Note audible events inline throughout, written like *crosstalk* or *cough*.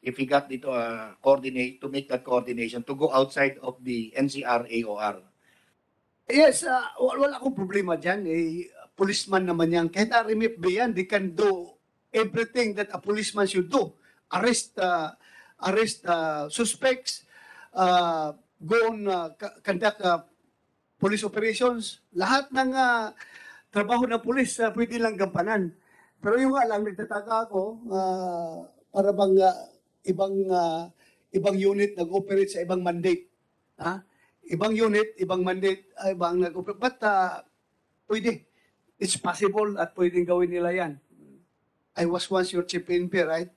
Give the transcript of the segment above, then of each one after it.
if he got dito uh, coordinate to make that coordination to go outside of the NCR AOR. Yes, uh, wala, akong problema dyan. Eh, policeman naman yan. Kahit RMFB yan, they can do everything that a policeman should do. Arrest, uh, arrest uh, suspects, uh, go on, uh, conduct uh, police operations. Lahat ng uh, trabaho ng police uh, pwede lang gampanan. Pero yung nga lang, nagtataka ako, uh, para bang uh, ibang uh, ibang unit nag-operate sa ibang mandate. Ha? ibang unit, ibang mandate, ay, ibang nag But uh, pwede. It's possible at pwedeng gawin nila yan. I was once your chief PNP, right?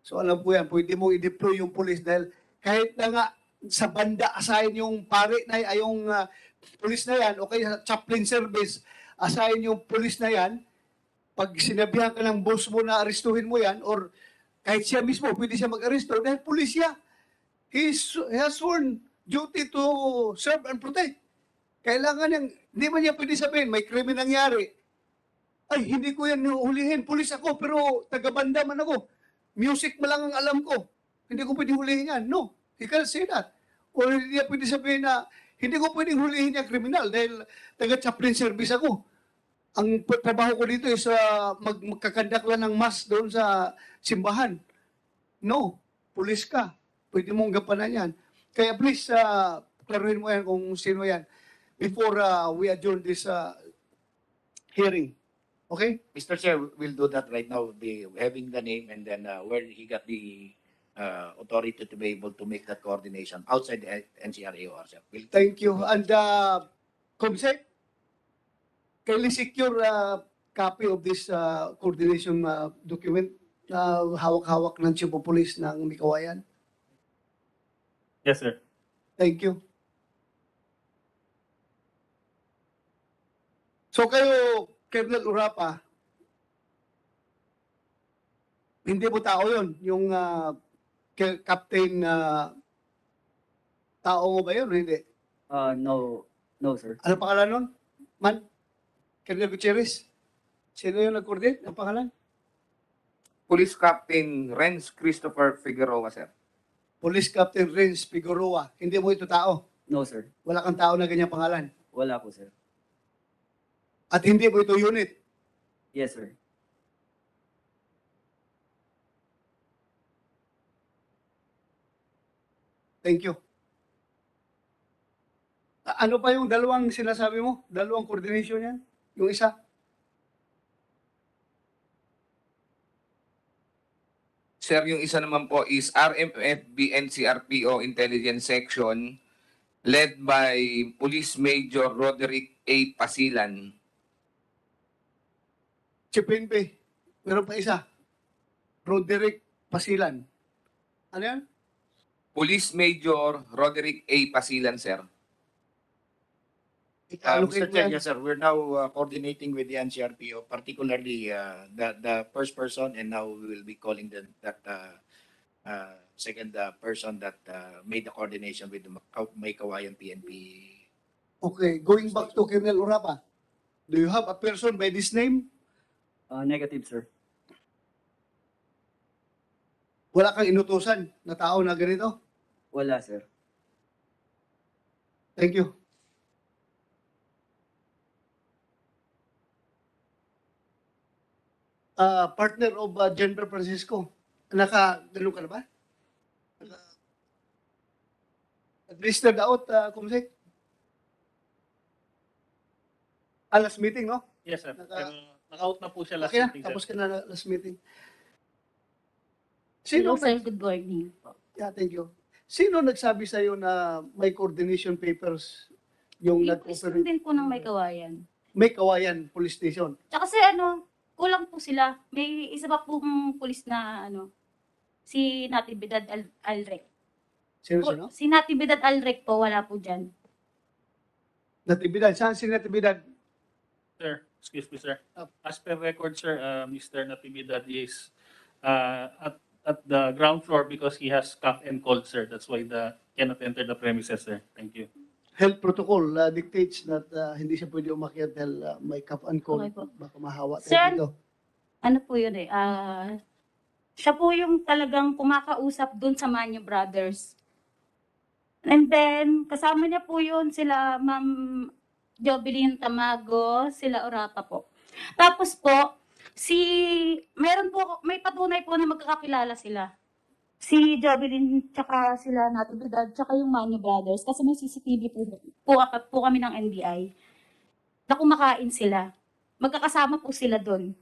So alam po yan, pwede mong i-deploy yung police dahil kahit na nga sa banda assign yung pare na ay yung uh, police na yan o kaya sa chaplain service assign yung police na yan pag sinabihan ka ng boss mo na arestuhin mo yan or kahit siya mismo pwede siya mag-aresto dahil pulis siya. He's, he has sworn duty to serve and protect. Kailangan niyang, hindi man niya pwede sabihin, may krimen nangyari. Ay, hindi ko yan hulihin. Pulis ako, pero taga-banda man ako. Music mo lang ang alam ko. Hindi ko pwede hulihin yan. No, he can't say that. Or hindi niya pwede sabihin na, hindi ko pwedeng hulihin niya kriminal dahil taga-chaplain service ako. Ang trabaho ko dito is uh, mag magkakandak lang ng mass doon sa simbahan. No, pulis ka. Pwede mong gampanan yan. Kaya please, uh, klaruhin mo yan kung sino yan before uh, we adjourn this uh, hearing. Okay? Mr. Chair, we'll do that right now, the, having the name and then uh, where he got the uh, authority to be able to make that coordination outside the NCR AOR. Sir. We'll Thank you. And uh, Comsec, kindly secure a copy of this uh, coordination uh, document na hawak-hawak ng Chief of Police ng Mikawayan. Yes, sir. Thank you. So kayo, Colonel Urapa, hindi mo tao yun, yung uh, Captain uh, tao mo ba yun? o Hindi. Uh, no, no, sir. Ano pangalan nun? Man? Colonel Gutierrez? Sino yung nag-coordinate? Ang pangalan? Police Captain Renz Christopher Figueroa, sir. Police Captain Renz Figueroa. Hindi mo ito tao. No, sir. Wala kang tao na ganyan pangalan. Wala po, sir. At hindi mo ito unit. Yes, sir. Thank you. Ano pa yung dalawang sinasabi mo? Dalawang coordination yan? Yung isa? Sir, yung isa naman po is RMFB NCRPO Intelligence Section led by Police Major Roderick A. Pasilan. Chipinpe. Meron pa isa. Roderick Pasilan. Ano yan? Police Major Roderick A. Pasilan, sir. Uh, Mr. Chair, yes, sir. We're now uh, coordinating with the NCRPO, particularly uh, the the first person, and now we will be calling the, that uh, uh, second uh, person that uh, made the coordination with the Mac- May Kawayan PNP. Okay, going back to Colonel Urapa. Do you have a person by this name? Uh, negative, sir. Wala kang inutusan na tao na ganito? Wala, sir. Thank you. Uh, partner of uh, Jennifer Francisco. Naka, ganun ka na ba? Naka, registered out, uh, Kumsek? Ah, last meeting, no? Yes, sir. Naka- Pero naka-out na po siya last Okay meeting, sir. tapos ka na last meeting. Hello, Sino, sir. Good morning po. yeah, thank you. Sino nagsabi sa'yo na may coordination papers yung nag-operate? din po ng may kawayan. May Kawayan Police Station. Tsaka kasi ano, kulang po sila. May isa pa pong pulis na ano, si Natividad Al Alrec. Sino sino? Si Natividad Alrec po, wala po dyan. Natividad. Saan si Natividad? Sir, excuse me, sir. Up. As per record, sir, uh, Mr. Natividad is uh, at at the ground floor because he has cough and cold, sir. That's why the cannot enter the premises, sir. Thank you. Health protocol uh, dictates that uh, hindi siya pwede umakyat dahil uh, may cough and cold. Okay po. Baka mahawa Sir? tayo dito. Ano po yun eh, ah, Siya po yung talagang kumakausap dun sa Manyo Brothers. And then, kasama niya po yun sila Ma'am Jovelyn Tamago, sila Orapa po. Tapos po, si, meron po, may patunay po na magkakakilala sila. Si Jovelyn, tsaka sila Natividad, tsaka yung Manyo Brothers. Kasi may CCTV po, po, po kami ng NBI na kumakain sila. Magkakasama po sila doon.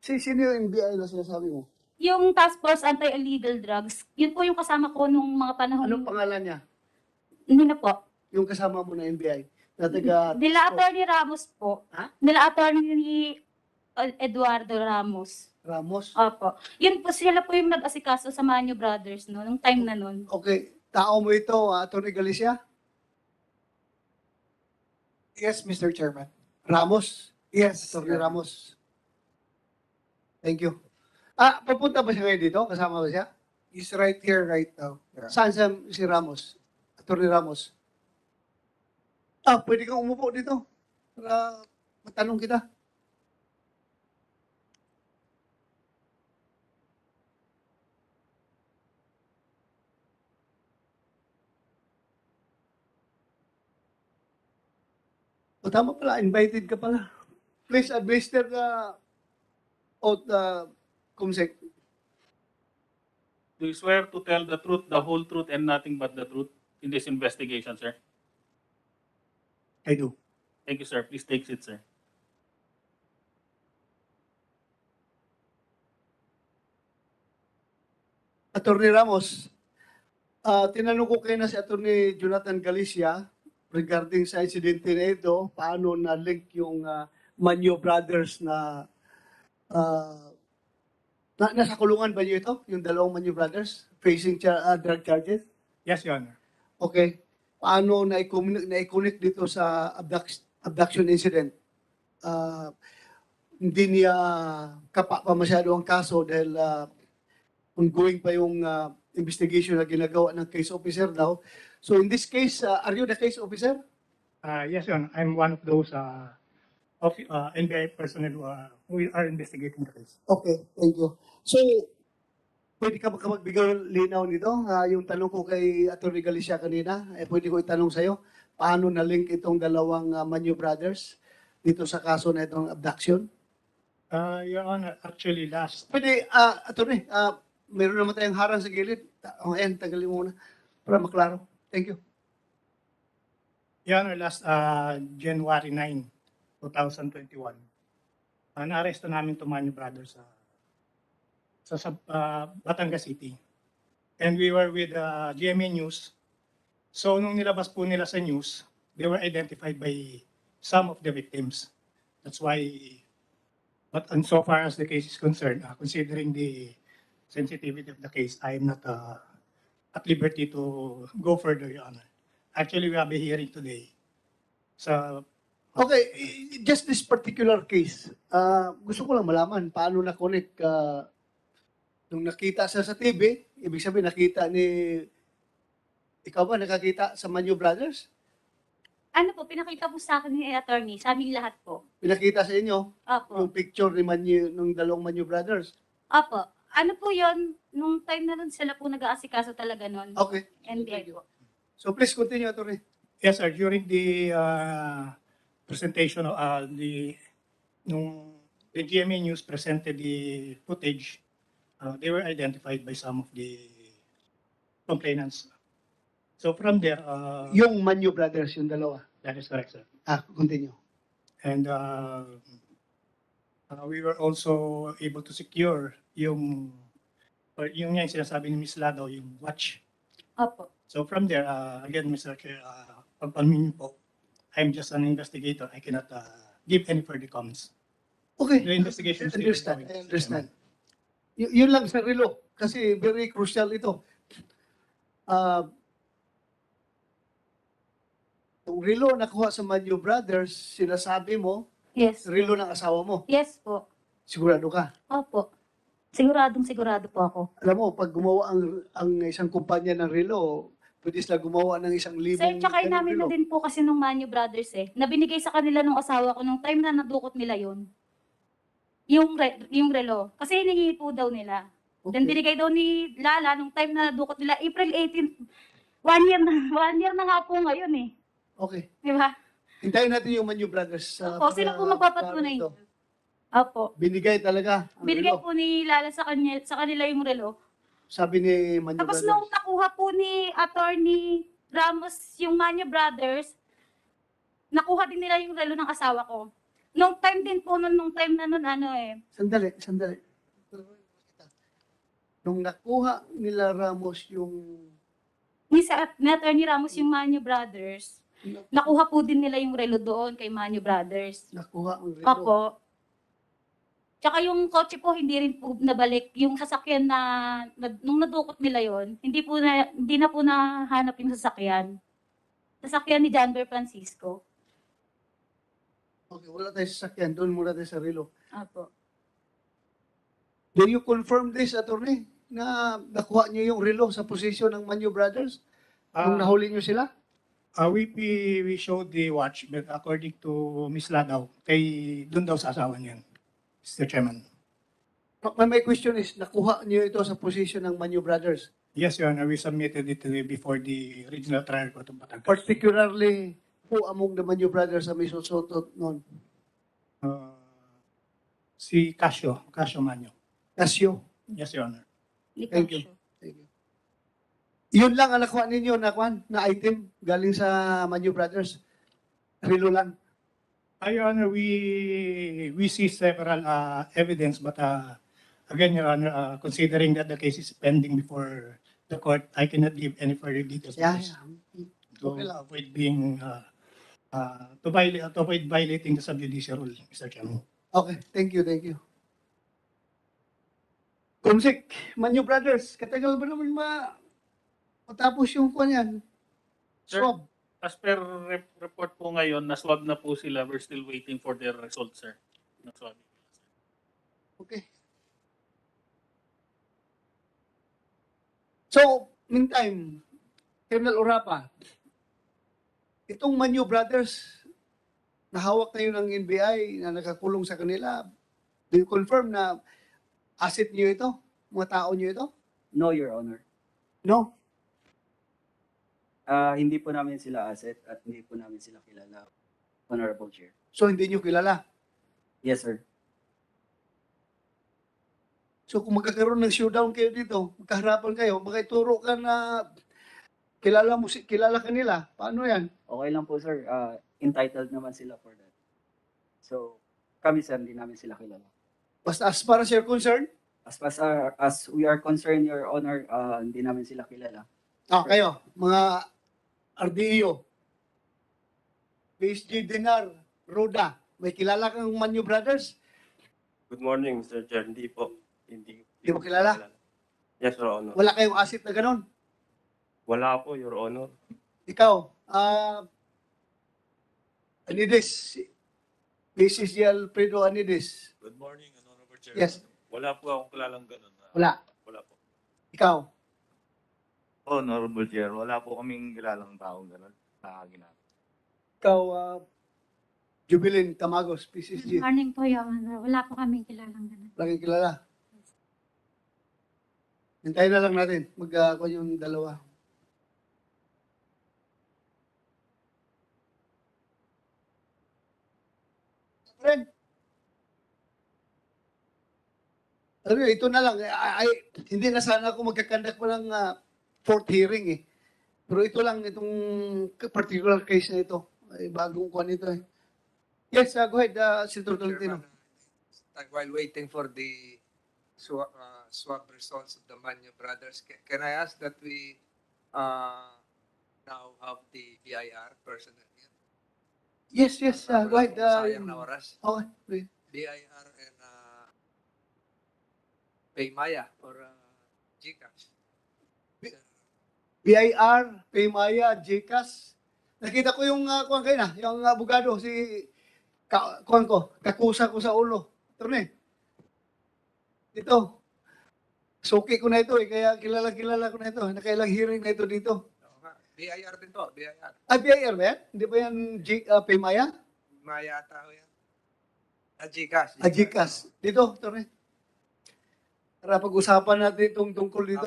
Si, sino yung NBI na sinasabi mo? Yung Task Force Anti-Illegal Drugs, yun po yung kasama ko nung mga panahon. Anong pangalan niya? Hindi na po. Yung kasama mo na NBI? Na taga... Nila Attorney Ramos po. Ha? Nila Attorney Eduardo Ramos. Ramos? Opo. Yun po, sila po yung nag-asikaso sa Manyo Brothers no, nung time na nun. Okay. Tao mo ito, uh, Atty. Galicia? Yes, Mr. Chairman. Ramos? Yes. Atty. Ramos. Thank you. Ah, papunta ba siya ngayon dito? Kasama ba siya? He's right here right now. Honor. Saan siya si Ramos? Atty. Ramos? Ah, pwede kang umupo dito. Para matanong kita. O tama pala, invited ka pala. Please administer the oath, uh, Kumsek. Do you swear to tell the truth, the whole truth, and nothing but the truth in this investigation, sir? I do. Thank you, sir. Please take seat, sir. Attorney Ramos, ah tinanong ko kayo na si Attorney Jonathan Galicia regarding sa insidente na ito, paano na-link yung ah, Manyo Brothers na, ah, na nasa kulungan ba niyo ito? Yung dalawang Manyo Brothers facing ah, drug charges? Yes, Your Honor. Okay. Paano na-connect na dito sa abduct- abduction incident? Ah, hindi niya kapa pa masyado ang kaso dahil ah, ongoing pa yung ah, investigation na ginagawa ng case officer daw. So in this case, ah, are you the case officer? Uh, yes, Your Honor. I'm one of those uh, of uh, NBI personnel who, uh, who are investigating the case. Okay, thank you. So, pwede ka ba magbigay ng linaw nito? Ah, yung tanong ko kay Atty. Galicia kanina, eh, pwede ko itanong sa'yo, paano na-link itong dalawang uh, Manyo brothers dito sa kaso na itong abduction? Uh, Your Honor, actually last Pwede, ah, attorney, ah, meron naman tayong harang sa gilid. Ta- Oh, ayan, tagalin mo muna para maklaro. Thank you. Your Honor, last uh, January 9, 2021, uh, na-arresto namin to Manyo Brothers sa sa, sa uh, Batangas City. And we were with uh, GMA News. So nung nilabas po nila sa news, they were identified by some of the victims. That's why, but and so far as the case is concerned, uh, considering the sensitivity of the case, I am not uh, at liberty to go further, Your Honor. Actually, we have a hearing today. So, Okay, i- just this particular case, ah, gusto ko lang malaman paano na-connect ah, nung nakita siya sa TV, ibig sabihin nakita ni ikaw ba nakakita sa Manyo Brothers? Ano po, pinakita po sa akin ni attorney, sa aming lahat po. Pinakita sa inyo Opo. yung picture ni Manyo, nung dalawang Manyo Brothers. Opo. Ano po yon nung time na nun sila po nag-aasikaso talaga nun. Okay. NBI po. So please continue, Atty. Yes, sir. During the uh, presentation of uh, the nung the GMA News presented the footage, uh, they were identified by some of the complainants. So from there, uh, Yung Manyo Brothers, yung dalawa. that is correct, sir. Ah, continue. And uh, uh, we were also able to secure yung or yung nga yung sinasabi ni Ms. Lado, yung watch Opo. So from there, uh, again, Mr. Chair, uh, pagpamin po, I'm just an investigator. I cannot uh, give any further comments. Okay. The investigation is still understand. ongoing, Mr. understand. Y- yun lang sa relo. Kasi very crucial ito. Ah, yung relo nakuha sa Manyo Brothers, sinasabi mo, Yes. relo ng asawa mo. Yes po. Sigurado ka. Opo. Siguradong sigurado po ako. Alam mo, pag gumawa ang, ang isang kumpanya ng relo, pwede sila gumawa ng isang libong Sir, tsaka ganung namin na relo. din po kasi nung Manyo Brothers eh. Nabinigay sa kanila nung asawa ko nung time na nadukot nila yun. Yung, re- yung relo. Kasi hiningi po daw nila. Then Okay. binigay daw ni Lala nung time na dukot nila, April 18, one year na, *laughs* one year na nga po ngayon eh. Okay. Di ba? Hintayin natin yung Manyo Brothers. uh, Opo, sila po para- magpapatunay. ito. Opo. Binigay talaga. ang Binigay relo. po ni Lala sa kanya, sa kanila yung relo. Sabi ni Manyo Tapos Brothers. nung nakuha po ni Attorney Ramos yung Manyo Brothers, nakuha din nila yung relo ng asawa ko. Nung time din po, nun, nung time na nun, ano eh, Sandali, sandali. Nung nakuha nila Ramos yung ni, sa, ni Attorney Ramos yung Manyo Brothers, nakuha po din nila yung relo doon kay Manyo Brothers. nakuha ang relo. Opo. Tsaka yung kotse po, hindi rin po nabalik. Yung sasakyan na, na nung nadukot nila yon hindi po na, hindi na po nahanap yung sasakyan. Sasakyan ni Janber Francisco. Okay, wala tayo sa sakyan. Doon muna tayo sa relo. Opo. Do you confirm this, attorney? Na nakuha niyo yung relo sa posisyon ng Manyo Brothers? Nung Ah, nahuli niyo sila? ah, we, we, we showed the watch, but according to Miss Ladaw, kay doon daw sa asawa niyan, Mr. Chairman. My, my question is, nakuha niyo ito sa posisyon ng Manyo Brothers? Yes, Your Honor, we submitted it uh, before the regional trial court of Batangas. Particularly, who among the Manyo Brothers ang may susutot noon? Uh, si Casio, Casio Manyo. Casio. Yes, Your Honor. Thank you. Thank you. Yun lang ang nakuha ninyo na, kwan, na item galing sa Manyo Brothers. Relo lang. Uh, Your Honor, we, we see several uh, evidence, but uh, again, Your Honor, uh, considering that the case is pending before the court, I cannot give any further details. Yeah, because yeah. To Okay lang. avoid being, uh, uh, to violate, to avoid violating the subjudice rule, Mr. Chairman. Okay, thank you, thank you. Kumsik, Manyo Brothers, katagal ba naman ma matapos yung kwan yan? Sir? Swab. As per rep- report po ngayon, na-swab na po sila. We're still waiting for their results, sir. Na-swab. Okay. So, meantime, Colonel Urapa, itong Manyo Brothers, nahawak na yun ng NBI na nakakulong sa kanila, do you confirm na asset niyo ito? Mga tao niyo ito? No, Your Honor. No? Ah, hindi po namin sila asset at hindi po namin sila kilala. Honorable Chair. So, hindi niyo kilala. Yes, sir. So kung magkakaroon ng showdown kayo dito, magkaharapan kayo, baka ituro ka na kilala mo si kilala ka nila. Paano 'yan? Okay lang po, sir. Ah, entitled naman sila for that. So, kami, sir, hindi namin sila kilala. Basta as far as you're concerned, As far as, our- as we are concerned, Your Honor, ah, hindi namin sila kilala. ah kayo, mga RDEO, PSG Dinar, Roda, may kilala kang Manyo Brothers? Good morning, Mr. Chair. Hindi po. Hindi. Hindi mo kilala? Yes, Your Honor. Wala kayong asset na ganon? Wala po, Your Honor. Ikaw, ah, Anides, PCC Alfredo Anides, Good morning, Honorable Chair. Yes. Wala po akong kilalang ganun. wala. Wala po. Ikaw, Honorable Chair, wala po kaming kilalang taong ganun na ginagawa. ikaw, ah, Jubilin Tamagos, Good PCC. morning po, Your Honor. Wala po kaming kilalang ganun. Lagi kilala. Hintayin na lang natin. mag uh, yung dalawa. Friend. Ano, ito na lang. Ay, ay- hindi na sana ako magkakandak pa ng ah, fourth hearing eh. Pero ito lang, itong particular case na ito. Ay, bagong kuha nito eh. Yes, uh, go ahead, uh, Senator Tolentino. Uh, while waiting for the swab, uh, swab results of the Manyo brothers, ca- can I ask that we uh, now have the BIR personnel here? Yes, yes, uh, go ahead. Uh, Sayang na oras. okay. BIR and uh, Paymaya or uh, GCash. BIR, Paymaya, JCAS. Nakita ko yung uh, kuwan kayo na, yung abogado, si ka, kuwan ko, kakusa ko sa ulo. Ito na eh. Ito. Suki ko na ito eh, kaya kilala-kilala ko na ito. Nakailang hearing na ito dito. BIR din to, BIR. Ah, BIR ba yan? Hindi ba yan J, uh, Paymaya? Maya ata ho yan. Ah, GCash. Ah, JCAS. Dito, ito na eh. Para pag-usapan natin itong tungkol dito.